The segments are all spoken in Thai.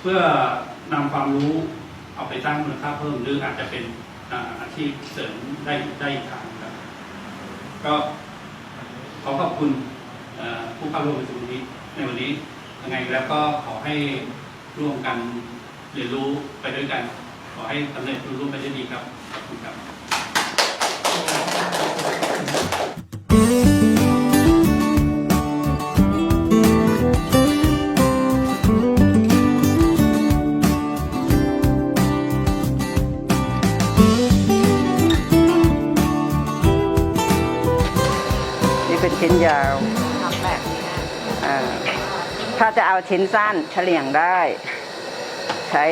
เพื่อนำความรู้เอาไปสร้างมูลค่าเพิ่มหรืออาจจะเป็นอาอาชีพเสริมได้ได้อีกทางครับ ก็ขอขอบคุณผู้เข้าร่วมประชุมนี้ในวันนี้ยังไงแล้วก็ขอให้ร่วมกันเรียนรู้ไปด้วยกัน ขอให้สำเร็จรุ่ร่วมไปได้ดีครับขอบคุณครับ นี่เป็นชิ้นยาวทำแบบนี้นะอ่าถ้าจะเอาชิ้นสั้นเฉลี่ยงได้ ใช้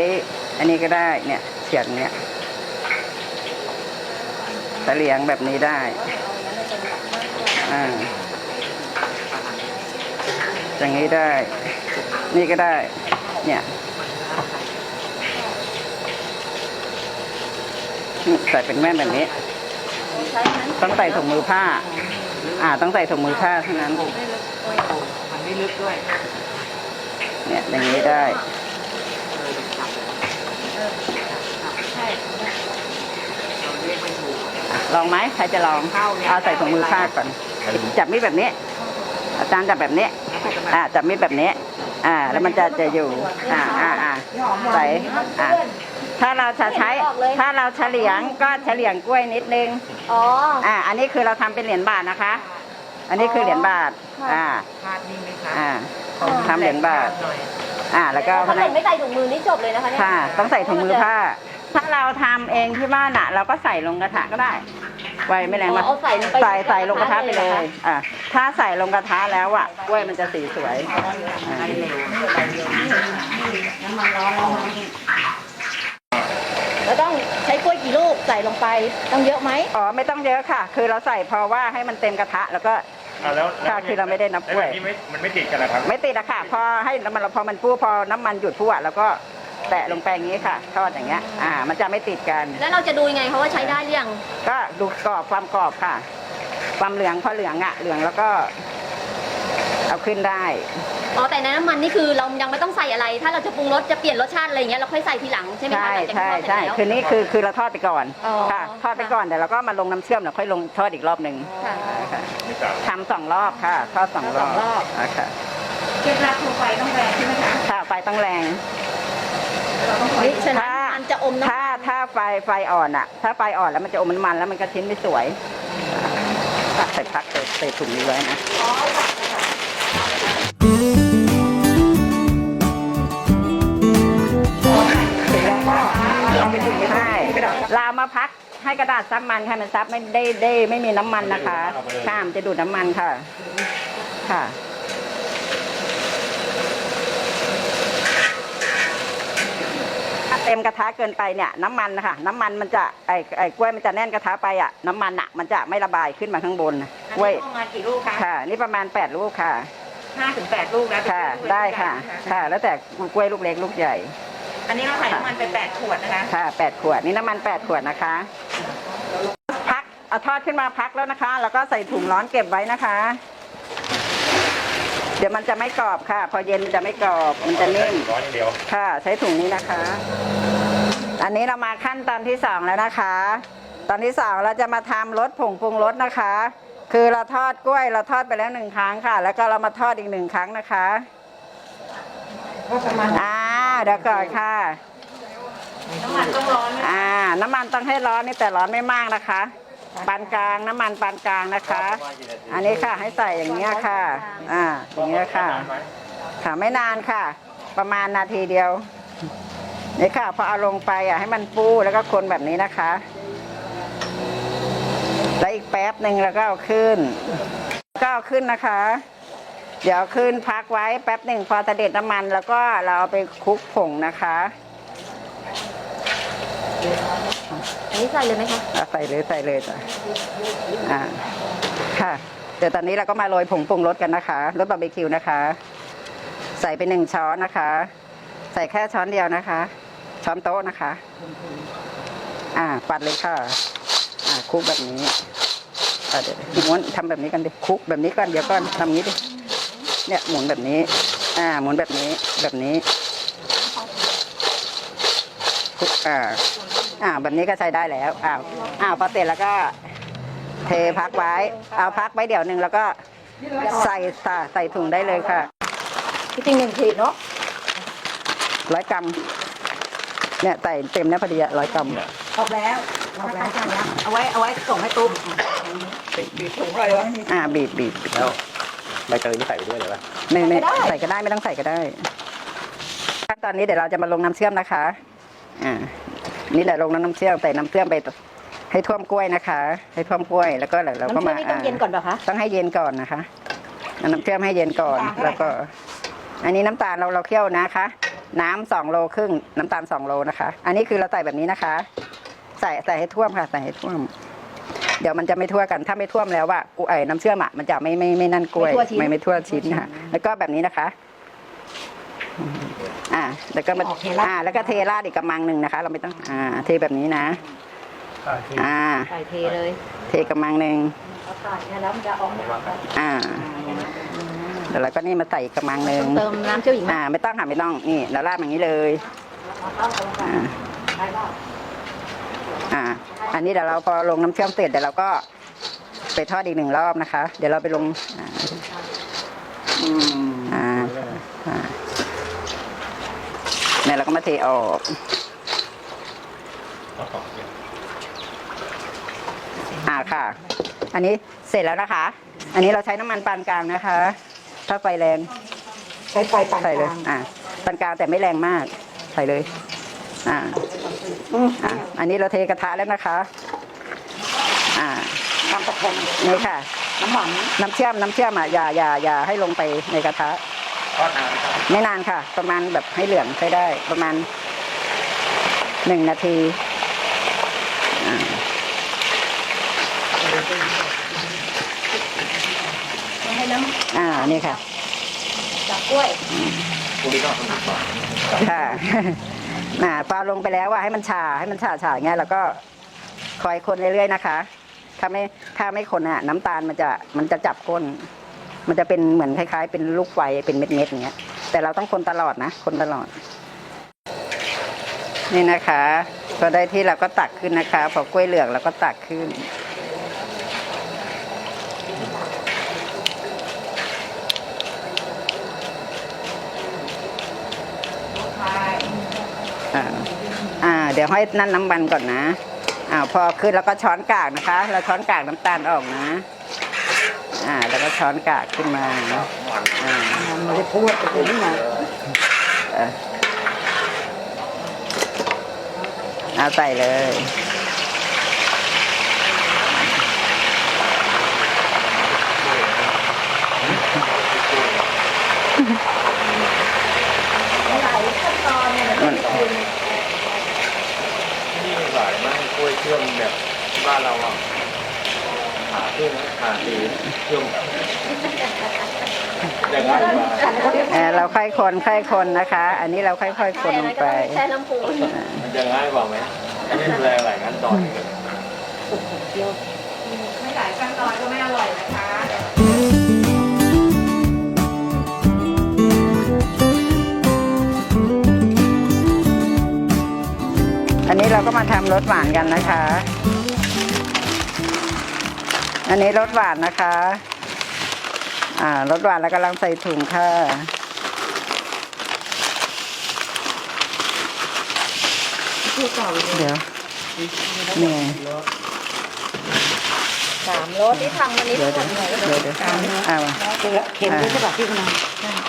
อันนี้ก็ได้เนี่ยเฉียงเนี่ยเฉลี่ยงแบบนี้ได้อ่าอย่างนี้ได้ นี่ก็ได้ เนี่ยนี่ใส่เป็นแม่แบบนี้ ต้องใส่ถุงมือผ้า อ่าต้องใส่ถุงมือผ้าเท่านั้น ไม่ลึกด้วยโอ้มันไม่ลึกด้วยเนี่ยอย่างนี้ได้ เออจับเออจับใช่เราเรียกไม่ถูก ลองไหมใครจะลองเข้าเนี่ย เอาใส่ถุงมือผ้าก่อน จับมีดแบบนี้ อาจารย์จับแบบนี้ อ่าจับมีดแบบนี้ อ่า แล้วมันจะจะอยู่ อ่าอ่าอ่าใส่อ่า ถ้าเราจะใช้ถ้าเราเฉลียงก็เฉลียงกล้วยนิดนึงอ๋อ อ่าอันนี้คือเราทำเป็นเหรียญบาทนะคะ อันนี้คือเหรียญบาทอ่าพาดนี่ไหมคะอ่า ทำเหรียญบาท หน่อยอ่าแล้วก็ถ้าเกิดไม่ใส่ถุงมือนี่จบเลยนะคะเนี่ยค่ะต้องใส่ถุงมือผ้า ถ้าเราทำเองที่บ้านอะ เราก็ใส่ลงกระทะก็ได้ ไวไม่แรงอ๋อมากเอาใส่ลงไปใส่ใส่ลงกระทะไปเลยหรอคอะถ้าใส่ลงกระทะแล้วอะกล้วยมันจะสีสวยอะให้เร็วแล้วต้องใช้กล้วยกี่ลูก ใส่ลงไปต้องเยอะไหมอ๋อไม่ต้องเยอะค่ะ คือเราใส่พอว่าให้มันเต็มกระทะแล้วก็ อ่าแล้วค่ะคือเราไม่ได้นับกล้วยแแบบนี้ไม่มันไม่ติดกันนะครับไม่ติดอะค่ะ พอให้น้ำมันพอมันฟูพอน้ำมันหยุดฟูอะแล้วก็แตะลงไปอย่างนี้ค่ะทอดอย่างเงี้ยอ่า มันจะไม่ติดกัน แล้วเราจะดูยังไงคะว่าใช้ได้หรือยัง ก็ดูกรอบความกรอบค่ะ ความเหลืองพอเหลืองอะเหลืองแล้วก็ เอาขึ้นได้ อ๋อแต่ในน้ำมันนี่คือเรายังไม่ต้องใส่อะไร ถ้าเราจะปรุงรสจะเปลี่ยนรสชาติอะไรอย่างเงี้ยเราค่อยใส่ทีหลังใช่ไหมคะใช่หลังจากใช่ที่ทอดเสร็จใช่แล้ว คือนี่คือคือเราทอดไปก่อนอ๋อค่ะ ทอดไปก่อนเดี๋ยวเราก็มาลงน้ำเชื่อมแล้วค่อยลงทอดอีกรอบหนึ่งค่ะ ค่ะไม่กลับทำสองรอบค่ะทอดสองรอบทอดสองรอบอะค่ะเคล็ดลับคือไฟต้องแรงใช่ไหมคะค่ะไฟต้องแรงเฮ้ยฉะนั้นถ้ามันจะอมน้ำถ้าถ้าไฟไฟอ่อนอะถ้าไฟอ่อนแล้วมันจะอมน้ำมันแล้วมันก็ชิ้นไม่สวยอะใส่พักใส่ใส่ถุงนี้ไว้นะเอาไป ลาวมาพักให้กระดาษซับมันค่ะมันซับไม่ได้ได้ไม่มีน้ำมันนะคะข้ามนจะดูดน้ำมันค่ะ ค่ะถ้าเต็มกระทะเกินไปเนี่ย น้ำมันนะคะน้ำมันมันจะไอ้ไอ้กล้วยมันจะแน่นกระทะไปอะน้ำมันอะมันจะไม่ระบายขึ้นมาข้างบนนะอันกล้วยนี้ประมาณกี่ลูกคะค่ะ นี่ประมาณแปดลูกค่ะห้าถึงแปดลูกนะค่ะเป็นลูกได้ค่ะใหญ่นค่ะ แล้วแต่กล้วยลูกเล็กลูกใหญ่ อันนี้เราใส่น้ำมันไปแปดขวดนะคะ ค่ะแปดขวดนี่น้ำมันแปดขวดนะคะ พักเอาทอดขึ้นมาพักแล้วนะคะ แล้วก็ใส่ถุงร้อนเก็บไว้นะคะ เดี๋ยวมันจะไม่กรอบค่ะ พอเย็นมันจะไม่กรอบมันจะนิ่ม ร้อนอย่างเดียว ค่ะ ใช้ถุงนี้นะคะ อันนี้เรามาขั้นตอนที่สองแล้วนะคะ ตอนที่สองเราจะมาทำรสผงปรุงรสนะคะ คือเราทอดกล้วยเราทอดไปแล้วหนึ่งครั้งค่ะ แล้วก็เรามาทอดอีกหนึ่งครั้งนะคะ ก็ประมาณ อ่า เดี๋ยวก่อนค่ะ น้ำมันต้องร้อนไหมอ่า น้ำมันต้องให้ร้อนนี่แต่ร้อนไม่มากนะคะ ปานกลางน้ำมันปานกลางนะคะ อันนี้ค่ะให้ใส่อย่างเงี้ยค่ะ อ่า อย่างเงี้ยค่ะ ค่ะไม่นานค่ะ ประมาณนาทีเดียวนี่ค่ะพอเอาลงไปอะให้มันฟูแล้วก็คนแบบนี้นะคะ แล้วอีกแป๊บหนึ่งแล้วก็เอาขึ้น ก็เอาขึ้นนะคะ เดี๋ยวเอาขึ้นพักไว้แป๊บหนึ่งพอเสด็จน้ำมัน แล้วก็เราเอาไปคลุกผงนะคะอันนี้ใส่เลยไหมคะอะใส่เลยใส่เลยจ้ะอ่าค่ะ เดี๋ยวตอนนี้เราก็มาโรยผงปรุงรสกันนะคะรสบาร์บีคิวนะคะ ใส่ไปหนึ่งช้อนนะคะ ใส่แค่ช้อนเดียวนะคะ ช้อนโต๊ะนะคะ อ่าปัดเลยค่ะ อ่าคลุกแบบนี้อ่าเดี๋ยวพี่ม้วนทำแบบนี้กันดิคลุกแบบนี้ก่อนเดี๋ยวก่อนทำงี้ดิ เนี่ยหมุนแบบนี้ อ่า หมุนแบบนี้ แบบนี้อ่า อ่า แบบนี้ก็ใช้ได้แล้ว อ้าว อ้าว พอเสร็จแล้วก็ เทพักไว้ เอาพักไว้เดี๋ยวหนึ่งแล้วก็ใส่ใส่ใส่ถุงได้เลยค่ะจริงๆหนึ่งขีดเนาะร้อยกรัม เนี่ยใส่เต็มนะพอดีอะร้อยกรัมออกแล้วออกแล้วเอาไว้เอาไว้ส่งให้ตุ๊กถุงอะไรวะ อ่า บีบบีบบีบแล้ว ใบเตยนี่ใส่ไปด้วยเลยปะไม่ไม่ใส่ก็ได้ไม่ต้องใส่ก็ได้ขั้นตอนนี้เดี๋ยวเราจะมาลงน้ำเชื่อมนะคะ อ่า นี่แหละลงน้ำเชื่อมใส่น้ำเชื่อมไปให้ท่วมกล้วยนะคะ ให้ท่วมกล้วยแล้วก็เดี๋ยวเราก็น้ำเชื่อมามนี่ต้องเย็นก่อนเปล่าคะต้องให้เย็นก่อนนะคะเอาน้ำเชื่อมให้เย็นก่อนแล้วก็ อันนี้น้ำตาลเราเราเคี่ยวนะคะ น้ำสองโลครึ่งน้ำตาลสองโลนะคะ อันนี้คือเราใส่แบบนี้นะคะ ใส่ใส่ให้ท่วมค่ะ ใส่ให้ท่วม เดี๋ยวมันจะไม่ทั่วกันถ้าไม่ท่วมแล้วว่ากูไอ้น้ำเชื่อมอะมันจะไม่ไม่ไม่นั่นกล้วยไม่ทั่วชิ้น ไม่ไม่ทั่วชิ้นค่ะแล้วก็แบบนี้นะคะอ่าแล้วก็มาอ่า แล้วก็เทราดอีกกระมังหนึ่งนะคะ เราไม่ต้องอ่าเทแบบนี้นะ อ่าใส่เทเลยเทกระมังหนึ่งเอาถ่านเนี่ยแล้วมันจะออกมาอ่าแล้วเราก็นี่มาใส่อีกกระมังหนึ่งต้องเติมน้ำเชี่ยวหญิงไหมอ่า ไม่ต้องค่ะไม่ต้องนี่เราราดอย่างนี้เลย อ่า อ่า อันนี้เดี๋ยวเราพอลงน้ำเชื่อมเสร็จเดี๋ยวเราก็ไปทอดอีกหนึ่งรอบนะคะ เดี๋ยวเราไปลงอ่าอ่าอ่าเนี่ยเราก็มาเทออกอ่าค่ะ อันนี้เสร็จแล้วนะคะ อันนี้เราใช้น้ำมันปานกลางนะคะ ถ้าไฟแรง ใช้ไฟปานใส่กเลย ลางอ่าปานกลางแต่ไม่แรงมาก ใส่เลย อ่าอ่าอันนี้เราเทกระทะแล้วนะคะ อ่าตามตะแคงนี่ค่ะ น้ำหวานน้ำเชื่อมน้ำเชื่อมอะอย่าอย่าอย่าให้ลงไปในกระทะทอดนานไหมครับไม่นานค่ะ ประมาณแบบให้เหลืองใช้ได้ ประมาณหนึ่งนาทีอ่าให้น้อ่านี่ค่ะำจากกล้วย พรุ่งนี้ก็ต้องหนักกว่า ค่ะ น่ะพอลงไปแล้วว่าให้มันชาให้มันชาชาอย่างเงี้ยแล้วก็คอยคนเรื่อยๆนะคะ ถ้าไม่ถ้าไม่คนอะน้ำตาลมันจะมันจะจับก้น มันจะเป็นเหมือนคล้ายๆ เป็นลูกไฟเป็นเม็ดๆอย่างเงี้ย แต่เราต้องคนตลอดนะ คนตลอด นี่นะคะพอได้ที่เราก็ตักขึ้นนะคะ พอกล้วยเหลืองเราก็ตักขึ้น อ่าเดี๋ยวให้นั่นน้ำมันก่อนนะอ่าพอขึ้นแล้วก็ช้อนกากนะคะ เราช้อนกากน้ำตาลออกนะ อ่า แล้วก็ช้อนกากขึ้นมาอ่ามันจะพูดไปถึงนี่ไงเออเอาใส่เลย นี่หลาย มากกล้วยเชื่องแบบบ้านเราอะขาขึ้นขาตีเชื่อมอย่างนั้นดีกว่าเออเราค่อยคนค่อยคนนะคะ อันนี้เราค่อยๆคนลงไป ใช่น้ำปูนมันจะง่ายกว่าไหมไม่ได้ดูแลหลายขั้นตอนเลย ไม่หลายขั้นตอนก็ไม่อร่อยนะคะ อันนี้เราก็มาทำรสหวานกันนะคะ อันนี้รสหวานนะคะ อ่ารสหวานแล้วกำลังใส่ถุงค่ะเดี๋ยวเนี่ย สามรสที่ทำวันนี้เดี๋ยวทั้งหมเดี๋ยวดเลยเดี๋ยวเดี๋ยวเอาเค็มด้วยใช่ป่ะพี่คุณนาย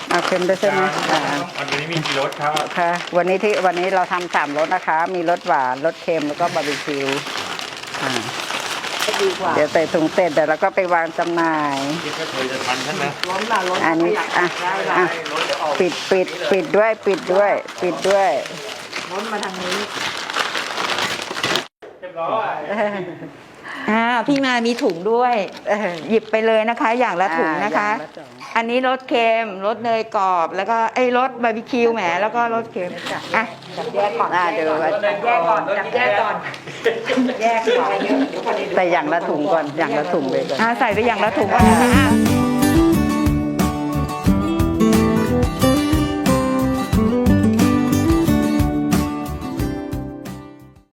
เอาเค็มด้วยใช่ไหมอ่าวันนี้มีกี่รสครับค่ะ วันนี้ที่วันนี้เราทำสามรสนะคะ มีรสหวานรสเค็มแล้วก็บาร์บีคิวอ่าดีกว่าเดี๋ยวใส่ถุงเสร็จเดี๋ยวเราก็ไปวางจำหน่ายคิดว่าเคยจะทันใช่ไหมล้นละล้นอันนี้ไม่อยากอะได้ละอะรสจะออกปิดปิดปิดด้วยปิดด้วย ปิดด้วย ล้นมาทางนี้ เรียบร้อย อ่าพี่มามีถุงด้วยเออหยิบไปเลยนะคะ อย่างละถุงนะคะ อ่าอย่างละถุง อันนี้รสเค็มรสเนยกรอบแล้วก็ไอ้รสบาร์บีคิวแหมแล้วก็รสเค็มอะจับแยกก่อนอ่าเดี๋ยวจับแยกก่อนจับแยกก่อน แยกก่อนเยอะเดี๋ยวคนนี้ดูใส่อย่างละถุงก่อนอย่างละถุงไปก่อน อ่าใส่ไปอย่างละถุงก่อนนะคะอะ